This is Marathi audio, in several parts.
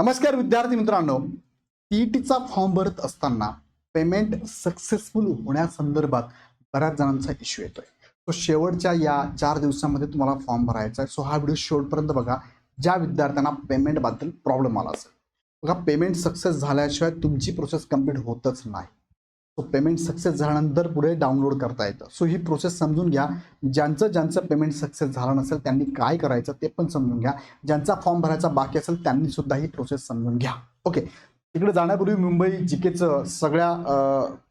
नमस्कार विद्यार्थी मित्रांनो टीईटीचा फॉर्म भरत असताना पेमेंट सक्सेसफुल होण्यासंदर्भात बऱ्याच जणांचा इश्यू येतोय. तो शेवटच्या या चार दिवसामध्ये तुम्हाला फॉर्म भरायचा आहे. सो हा व्हिडिओ शेवटपर्यंत बघा. ज्या विद्यार्थ्यांना पेमेंटबद्दल प्रॉब्लेम आला असेल. बघा पेमेंट सक्सेस झाल्याशिवाय तुमची प्रोसेस कंप्लीट होतच नाही. सो पेमेंट सक्सेस झाल्यानंतर पुढे डाउनलोड करता येतं. सो ही प्रोसेस समजून घ्या. ज्यांचं ज्यांचं पेमेंट सक्सेस झालं नसेल त्यांनी काय करायचं ते पण समजून घ्या. ज्यांचा फॉर्म भरायचा बाकी असेल त्यांनी सुद्धा ही प्रोसेस समजून घ्या. ओके तिकडे जाण्यापूर्वी मुंबई जी केचं सगळ्या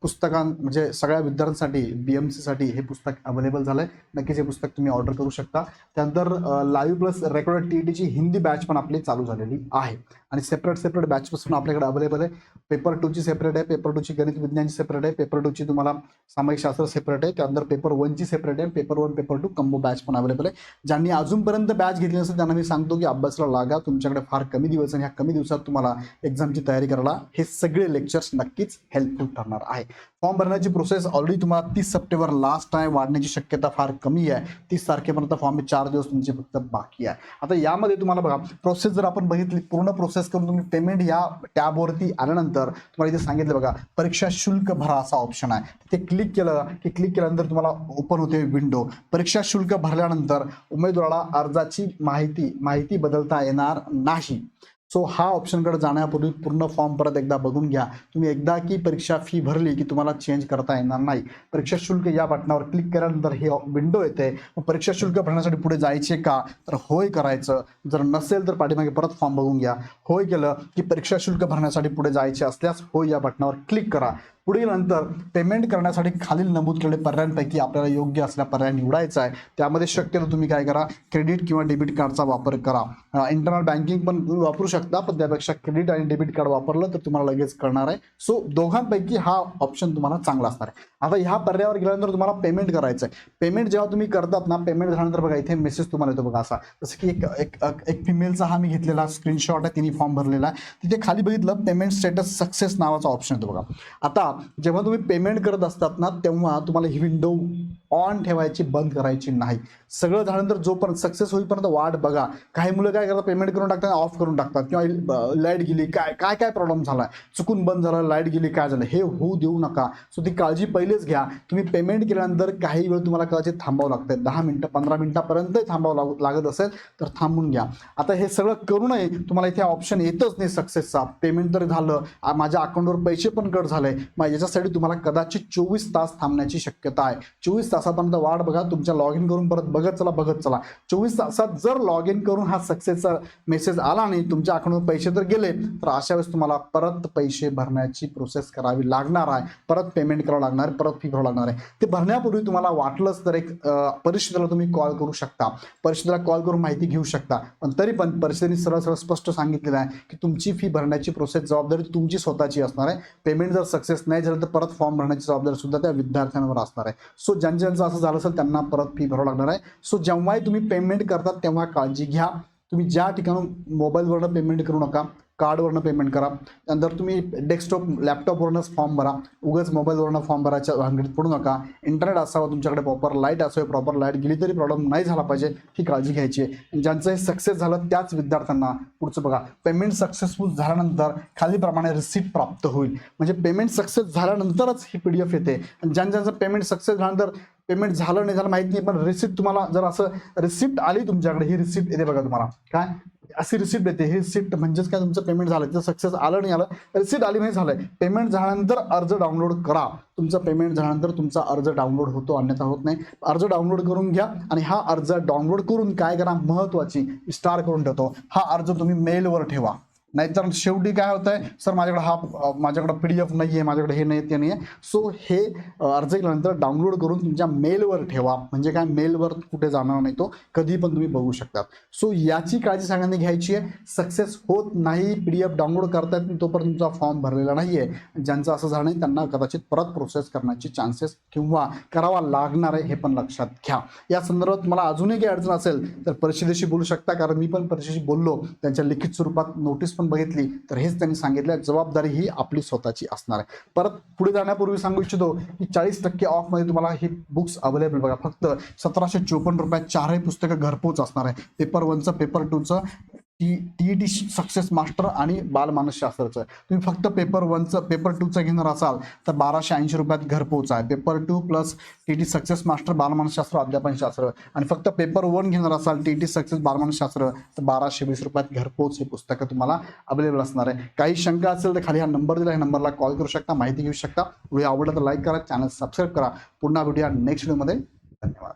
पुस्तकां म्हणजे सगळ्या विद्यार्थ्यांसाठी बी एम सीसाठी हे पुस्तक अवेलेबल झालं आहे नक्कीच हे पुस्तक तुम्ही ऑर्डर करू शकता. त्यानंतर लाईव्ह प्लस रेकॉर्डेड टी टीची हिंदी बॅच पण आपली चालू झालेली आहे. आणि सेपरेट सेपरेट बॅच पासून आपल्याकडे अवेलेबल आहे. पेपर टूची सेपरेट आहे पेपर टूची गणित विज्ञानची सेपरेट आहे पेपर टूची तुम्हाला सामाजिक शास्त्र सेपरेट आहे त्यानंतर पेपर वनची सेपरेट आहे paper one paper two combo batch पण अवेलेबल आहे. ज्यांनी अजूनपर्यंत बॅच घेतली नसेल त्यांना मी सांगतो की अभ्यासाला लागा. तुमच्याकडे फार कमी दिवस आणि ह्या कमी दिवसात तुम्हाला एक्झामची तयारी करायला हे सगळे लेक्चर्स नक्कीच हेल्पफुल ठरणार आहे. फॉर्म भरण्याची प्रोसेस ऑलरेडी तुम्हाला तीस सप्टेंबर लास्ट आहे. वाढण्याची शक्यता फार कमी आहे. तीस तारखेपर्यंत फॉर्म चार दिवस तुमचे फक्त बाकी आहे. आता यामध्ये तुम्हाला बघा प्रोसेस जर आपण बघितली पूर्ण प्रोसेस करून तुम्ही पेमेंट या टॅबवरती आल्यानंतर तुम्हाला इथे सांगितलं बघा परीक्षा शुल्क भरा असा ऑप्शन आहे. ते क्लिक केलं की क्लिक केल्यानंतर तुम्हाला ओपन होते विंडो परीक्षा शुल्क भरल्यानंतर उमेदवाराला अर्जाची माहिती माहिती बदलता येणार नाही. सो हा ऑप्शनकडे जाण्यापूर्वी पूर्ण फॉर्म परत एकदा बघून घ्या. तुम्ही एकदा की परीक्षा फी भरली की तुम्हाला चेंज करता येणार नाही. परीक्षा शुल्क या बटनावर क्लिक केल्यानंतर हे विंडो येते. मग परीक्षा शुल्क भरण्यासाठी पुढे जायचे का? तर होय करायचं. जर नसेल तर पाठीमागे परत फॉर्म बघून घ्या. होय केलं की परीक्षा शुल्क भरण्यासाठी पुढे जायचे असल्यास होय या बटनावर क्लिक करा. पुढील नंतर पेमेंट करण्यासाठी खालील नमूद केलेल्या पर्यायांपैकी आपल्याला योग्य असलेला पर्याय निवडायचा आहे. त्यामध्ये शक्यतो तुम्ही काय करा क्रेडिट किंवा डेबिट कार्डचा वापर करा. इंटरनल बँकिंग पण तुम्ही वापरू शकता पण त्यापेक्षा क्रेडिट आणि डेबिट कार्ड वापरलं तर तुम्हाला लगेच कळणार आहे. सो दोघांपैकी हा ऑप्शन तुम्हाला चांगला असणार आहे. आता ह्या पर्यायावर गेल्यानंतर तुम्हाला पेमेंट करायचं आहे. पेमेंट जेव्हा तुम्ही करतात ना पेमेंट झाल्यानंतर बघा इथे मेसेज तुम्हाला येतो बघा असा. जसं की एक एक एक फिमेलचा हा मी घेतलेला स्क्रीनशॉट आहे तिने फॉर्म भरलेला आहे. तिथे खाली बघितलं पेमेंट स्टेटस सक्सेस नावाचा ऑप्शन येतो बघा. आता जेव्हा तुम्ही पेमेंट करत असतात ना तेव्हा तुम्हाला ही विंडो ऑन ठेवायची बंद करायची नाही. सगळं झाल्यानंतर जोपर्यंत सक्सेस होईपर्यंत वाट बघा. काही मुलं काय करतात पेमेंट करून टाकतात ऑफ करून टाकतात. किंवा लाइट गेली काय काय काय प्रॉब्लेम झाला? चुकून बंद झालं लाइट गेली काय झालं? हे होऊ देऊ नका. सो ती काळजी पहिलेच घ्या. तुम्ही पेमेंट केल्यानंतर काही वेळ तुम्हाला कदाचित थांबावं लागतं दहा मिनटं पंधरा मिनटापर्यंत थांबावं लाग लागत असेल तर थांबून घ्या. आता हे सगळं करूनही तुम्हाला इथे ऑप्शन येतच नाही सक्सेसचा पेमेंट तर झालं. माझ्या अकाउंटवर पैसे पण कट झाले. मग याच्यासाठी तुम्हाला कदाचित चोवीस तास थांबण्याची शक्यता आहे. चोवीस तास तासापर्यंत वाट बघा तुमच्या लॉग इन करून परत बघत चला बघत चला. चोवीस तासात जर लॉग इन करून हा सक्सेसचा मेसेज आला नाही तुमच्या अकाउंटवर पैसे जर गेले तर अशा वेळेस तुम्हाला परत पैसे भरण्याची प्रोसेस करावी लागणार आहे. परत पेमेंट करावं लागणार आहे परत फी भरावं लागणार आहे. ते भरण्यापूर्वी तुम्हाला वाटलंच तर एक परिषदेला तुम्ही कॉल करू शकता. परिषदेला कॉल करून माहिती घेऊ शकता. पण तरी पण परिषदेने सरळ सरळ स्पष्ट सांगितलेलं आहे की तुमची फी भरण्याची प्रोसेस जबाबदारी तुमची स्वतःची असणार आहे. पेमेंट जर सक्सेस नाही झालं तर परत फॉर्म भरण्याची जबाबदारी सुद्धा त्या विद्यार्थ्यांवर असणार आहे. सो ज्यांच्या ज्यांचं असं झालं असेल त्यांना परत फी भरावं लागणार आहे. सो जेव्हाही तुम्ही पेमेंट करतात तेव्हा काळजी घ्या. तुम्ही ज्या ठिकाणी मोबाईलवरनं पेमेंट करू नका कार्डवरनं पेमेंट करा. नंतर तुम्ही डेस्कटॉप लॅपटॉपवरूनच फॉर्म भरा. उगाच मोबाईलवरनं फॉर्म भरायच्या भानगडीत पडू नका. इंटरनेट असावं तुमच्याकडे प्रॉपर लाइट असावे प्रॉपर लाइट गेली तरी प्रॉब्लेम नाही झाला पाहिजे ही काळजी घ्यायची आहे. ज्यांचं हे सक्सेस झालं त्याच विद्यार्थ्यांना पुढचं बघा. पेमेंट सक्सेसफुल झाल्यानंतर खालीप्रमाणे रिसिप्ट प्राप्त होईल. म्हणजे पेमेंट सक्सेस झाल्यानंतरच ही पी डी एफ येते. आणि ज्यांचं ज्यांचं पेमेंट सक्सेस झाल्यानंतर पेमेंट झालं नाही झालं माहीत नाही पण रिसिप्ट तुम्हाला जर असं रिसिप्ट आली तुमच्याकडे ही रिसिप्ट येते बघा तुम्हाला. काय? अशी रिसिप्ट देते. हे रिसिप्ट म्हणजेच काय? तुमचं पेमेंट झालं. तिथं सक्सेस आलं नाही आलं. रिसिप्ट आली नाही झालंय. पेमेंट झाल्यानंतर अर्ज डाउनलोड करा. तुमचं पेमेंट झाल्यानंतर तुमचा अर्ज डाउनलोड होतो. अन्यथा होत नाही. अर्ज डाउनलोड करून घ्या आणि हा अर्ज डाउनलोड करून काय करा? महत्वाची स्टार करून ठेवतो. हा अर्ज तुम्ही मेलवर ठेवा. नाहीतर शेवटी काय होत आहे सर माझ्याकडे हा माझ्याकडे पी डी एफ नाही आहे माझ्याकडे हे नाही ते नाही आहे सो हे अर्ज केल्यानंतर डाउनलोड करून तुमच्या मेलवर ठेवा. म्हणजे काय मेलवर कुठे जाणार नाही तो कधी पण तुम्ही बघू शकता. सो याची काळजी सगळ्यांनी घ्यायची आहे. सक्सेस होत नाही पी डी एफ डाउनलोड करतायत पण तोपर्यंत तुमचा फॉर्म भरलेला नाही आहे ज्यांचं असं झालं नाही त्यांना कदाचित परत प्रोसेस करण्याचे चान्सेस किंवा करावा लागणार आहे हे पण लक्षात घ्या. या संदर्भात मला अजूनही काही अडचण असेल तर परिषदेशी बोलू शकता कारण मी पण परिषदेशी बोललो. त्यांच्या लिखित स्वरूपात नोटीस पण बघितली तर हेच त्यांनी सांगितलं जबाबदारी ही आपली स्वतःची असणार आहे. परत पुढे जाण्यापूर्वी सांगू इच्छितो की चाळीस टक्के ऑफमध्ये तुम्हाला हे बुक्स अवेलेबल बघा. फक्त सतराशे चोपन्न रुपयात चारही पुस्तकं घरपोच असणार आहे. पेपर वनचं paper टूचं T T T success master आणि बालमानसशास्त्राचं तुम्ही फक्त पेपर वनचं पेपर टूचं घेणार असाल तर बाराशे ऐंशी रुपयात घरपोच आहे paper two plus T T success master बालमानसशास्त्र अध्यापनशास्त्र आणि फक्त पेपर वन घेणार असाल टी टी सक्सेस बालमानसशास्त्र तर बाराशे वीस रुपयात घरपोच हे पुस्तकं तुम्हाला अवेलेबल असणार आहे. काही शंका असेल तर खाली हा नंबर दिला ह्या नंबरला कॉल करू शकता माहिती घेऊ शकता. व्हिडिओ आवडला तर लाईक करा चॅनल सबस्क्राईब करा. पुन्हा भेटूया नेक्स्ट व्हिडिओमध्ये धन्यवाद.